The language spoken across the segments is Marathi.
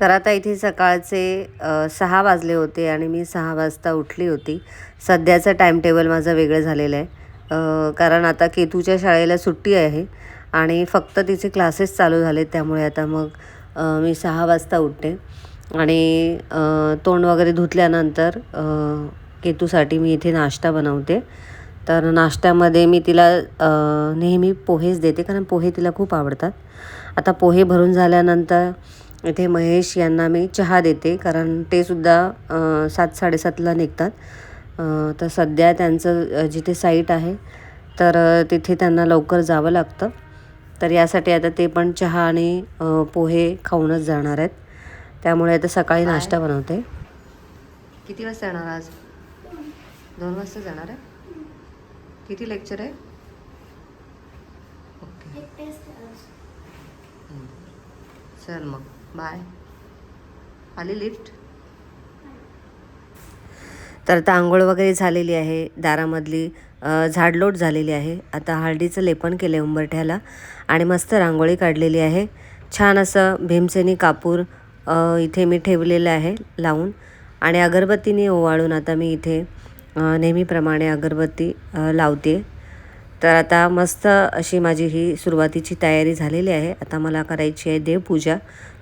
तर आता इथे सकाळचे सहा वाजले होते आणि मी सहा वाजता उठली होती. सध्याचं टाईम टेबल माझं वेगळं झालेलं आहे. कारण आता केतूच्या शाळेला सुट्टी आहे आणि फक्त तिचे क्लासेस चालू झाले त्यामुळे आता मग मी सहा वाजता उठते. आणि तोंड वगैरे धुतल्यानंतर केतूसाठी मी इथे नाश्ता बनवते. तर नाश्त्यामध्ये मी तिला नेहमी पोहेच देते कारण पोहे तिला खूप आवडतात. आता पोहे भरून झाल्यानंतर इथे महेश यांना मी चहा देते कारण ते सुद्धा सात साडेसातला निघतात. तर सध्या त्यांचं जिथे साईट आहे तर तिथे त्यांना लवकर जावं लागतं. तर यासाठी आता ते पण चहा आणि पोहे खाऊनच जाणार आहेत. त्यामुळे आता सकाळी नाश्ता बनवते. किती वाजता येणार आज? दोन वाजता जाणार आहे? किती लेक्चर आहे? ओके चल मग. बाय. आली लिफ्ट? तर आता आंघोळ वगैरे झालेली आहे दारामधली झाडलोट झालेली आहे. आता हळदीचं लेपन केलं आहे उंबरठ्याला आणि मस्त रांगोळी काढलेली आहे. छान असं भीमसेनी कापूर इथे मी ठेवलेलं आहे लावून. आणि अगरबत्तीने ओवाळून आता मी इथे नेहमीप्रमाणे अगरबत्ती लावते तर आता मस्त अशी माझी ही सुरुवातीची तयारी झालेली आहे. आता मला करायची आहे देवपूजा.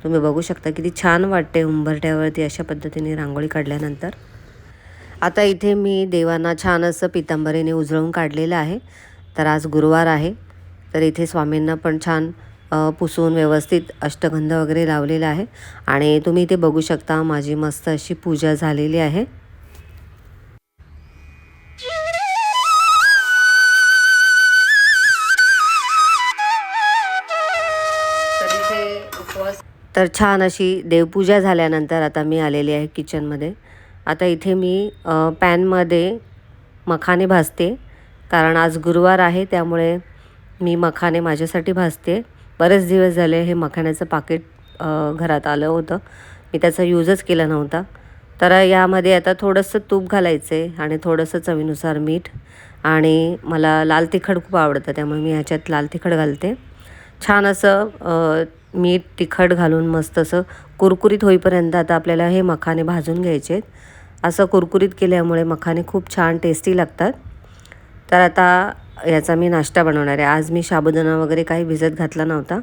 तुम्ही बघू शकता किती छान वाटते उंबरठ्यावरती अशा पद्धतीने रांगोळी काढल्यानंतर. आता इथे मी देवांना छान असं पितांबरीने उजळून काढलेलं आहे. तर आज गुरुवार आहे. तर इथे स्वामींना पण छान पुसून व्यवस्थित अष्टगंध वगैरे लावलेला आहे. आणि तुम्ही इथे बघू शकता माझी मस्त अशी पूजा झालेली आहे. तर छान अशी देवपूजा झाल्यानंतर आता मी आलेली आहे किचनमध्ये. आता इथे मी पॅनमध्ये मखाने भाजते. कारण आज गुरुवार आहे त्यामुळे मी मखाने माझ्यासाठी भाजते. बरेच दिवस झाले हे मखाण्याचं पाकिट घरात आलं होतं. मी त्याचा यूजच केला नव्हता. तर यामध्ये आता थोडंसं तूप घालायचं आहे आणि थोडंसं चवीनुसार मीठ आणि मला लाल तिखट खूप आवडतं त्यामुळे मी ह्याच्यात लाल तिखट घालते. छान असं मीठ तिखट घालून मस्त असं कुरकुरीत होईपर्यंत आता आपल्याला हे मखाने भाजून घ्यायचे आहेत. असं कुरकुरीत केल्यामुळे मखाने खूप छान टेस्टी लागतात. तर आता याचा मी नाश्ता बनवणार आहे. आज मी साबुदाणा वगैरे काही भिजत घातला नव्हता.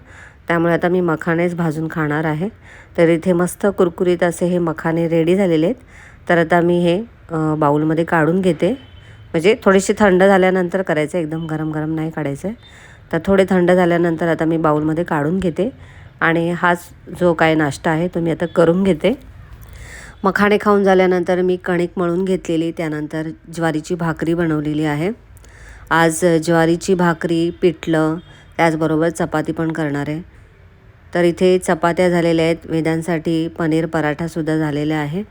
त्यामुळे आता मी मखानेच भाजून खाणार आहे. तर इथे मस्त कुरकुरीत असे हे मखाने रेडी झालेले आहेत. तर आता मी हे बाऊलमध्ये काढून घेते. म्हणजे थोडेसे थंड झाल्यानंतर करायचं. एकदम गरम गरम नाही काढायचं. आहे तर थोडे थंड झाल्यानंतर आता मी बाऊलमध्ये काढून घेते. आणि हाच जो काय नाश्ता आहे तो मी आता करून घेते. मखाणे खाऊन झाल्यानंतर मी कणिक मळून घेतलेली त्यानंतर ज्वारीची भाकरी बनवलेली आहे. आज ज्वारीची भाकरी पिठलं त्याचबरोबर चपाती पण करणार आहे. तर इथे चपात्या झालेल्या आहेत वेदांसाठी पनीर पराठासुद्धा झालेला आहे.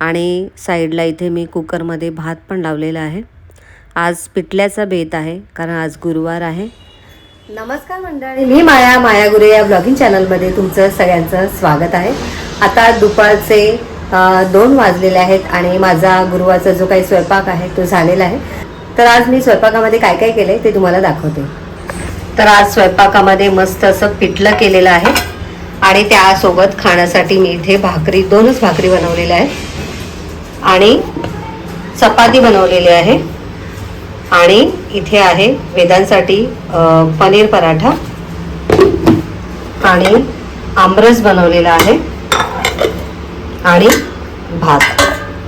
आणि साईडला इथे मी कुकरमध्ये भात पण लावलेला आहे. आज पिठल्याचा बेत आहे कारण आज गुरुवार आहे. नमस्कार मंडळी मी माया माया गुरे या ब्लॉगिंग चॅनलमध्ये तुमचं सगळ्यांचं स्वागत आहे. आता दुपारचे दोन वाजलेले आहेत आणि माझा गुरुवारचा जो काही स्वयंपाक आहे तो झालेला आहे. तर आज मी स्वयंपाकामध्ये काय काय केलं ते तुम्हाला दाखवते. तर आज स्वयंपाकामध्ये मस्त असं पिठलं केलेलं आहे आणि त्यासोबत खाण्यासाठी मी इथे भाकरी दोनच भाकरी बनवलेल्या आहेत. आणि चपाती बनवलेली आहे. आणि इथे आहे वेदांसाठी पनीर पराठा. आणि आमरस बनवलेला आहे. आणि भात.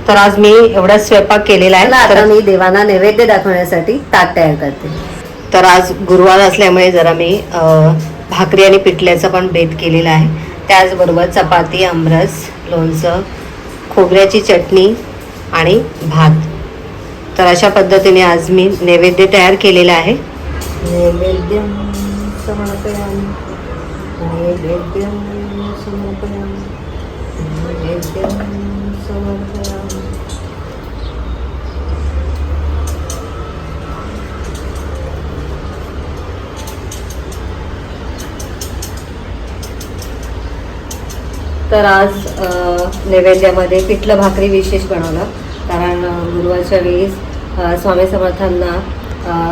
तर आज मी एवढा स्वयंपाक केलेला आहे. आता मी देवांना नैवेद्य दाखवण्यासाठी ताट तयार करते. तर आज गुरुवार असल्यामुळे जरा मी भाकरी आणि पिठल्याचा पण बेत केलेला आहे. त्याचबरोबर चपाती आमरस लोणचं खोबऱ्याची चटणी आणि भात. तर अशा पद्धतीने आज मी नैवेद्य तयार केलेला आहे. समर्पयामि तर आज नैवेद्यामध्ये पिठलं भाकरी विशेष बनवलं कारण गुरुवारच्या वेळेस स्वामी समर्थांना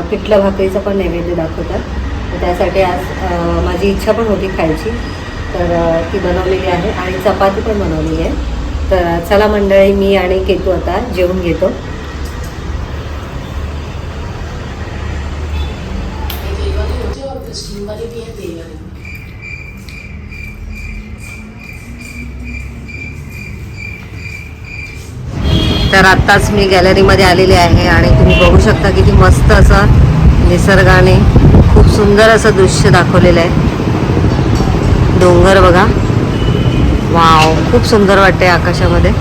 पिठलं भाकरीचं पण नैवेद्य दाखवतात. त्यासाठी आज माझी इच्छा पण होती खायची. तर ती बनवलेली आहे आणि चपाती पण बनवलेली आहे. तर चला मंडळी मी आणि केतू आता जेवून घेतो तेल वाली होती है और स्टीम वाली भी है तेल वाली भी। तर आत्ताच मी गॅलरीमध्ये आलेली आहे आणि तुम्ही बघू शकता किती मस्त असं निसर्गाने खूप सुंदर असं दृश्य दाखवलेलं आहे. डोंगर बघा. वाव खूप सुंदर वाटते आकाशामध्ये.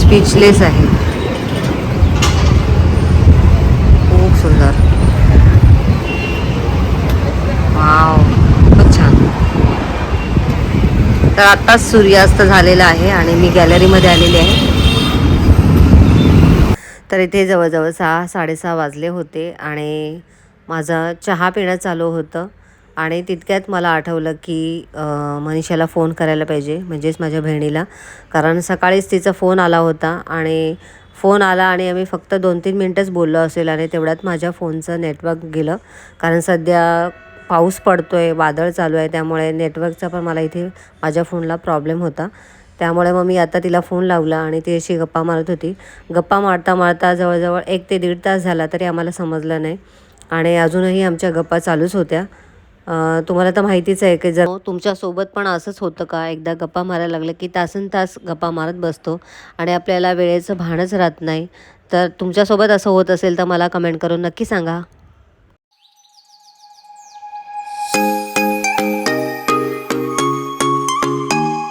स्पीचलेस आहे. खूप सुंदर वाव खूप छान तर आत्ताच सूर्यास्त झालेला आहे आणि मी गॅलरीमध्ये आलेली आहे. तर इथे जवळजवळ सहा साडेसहा वाजले होते आणि माझं चहा पिणं चालू होतं आणि तितक्यात मला आठवलं की मनीषाला फोन करायला पाहिजे म्हणजेच माझ्या बहिणीला. कारण सकाळीच तिचा फोन आला होता आणि फोन आला आणि आम्ही फक्त दोन तीन मिनटंच बोललो असेल आणि तेवढ्यात माझ्या फोनचं नेटवर्क गेलं. कारण सध्या पाऊस पडतो आहे वादळ चालू आहे त्यामुळे नेटवर्कचा पण मला इथे माझ्या फोनला प्रॉब्लेम होता. त्यामुळे मग मी आता तिला फोन लावला आणि ती अशी गप्पा मारत होती. गप्पा मारता मारता जवळजवळ एक ते दीड तास झाला तरी आम्हाला समजलं नाही. आणि अजूनही आमच्या गप्पा चालूच होत्या. तुम्हाला तर माहितीच आहे की जर तुमच्यासोबत पण असंच होतं का? एकदा गप्पा मारायला लागलं की तासन तास गप्पा मारत बसतो आणि आपल्याला वेळेचं भानच राहत नाही. तर तुमच्यासोबत असं होत असेल तर मला कमेंट करून नक्की सांगा.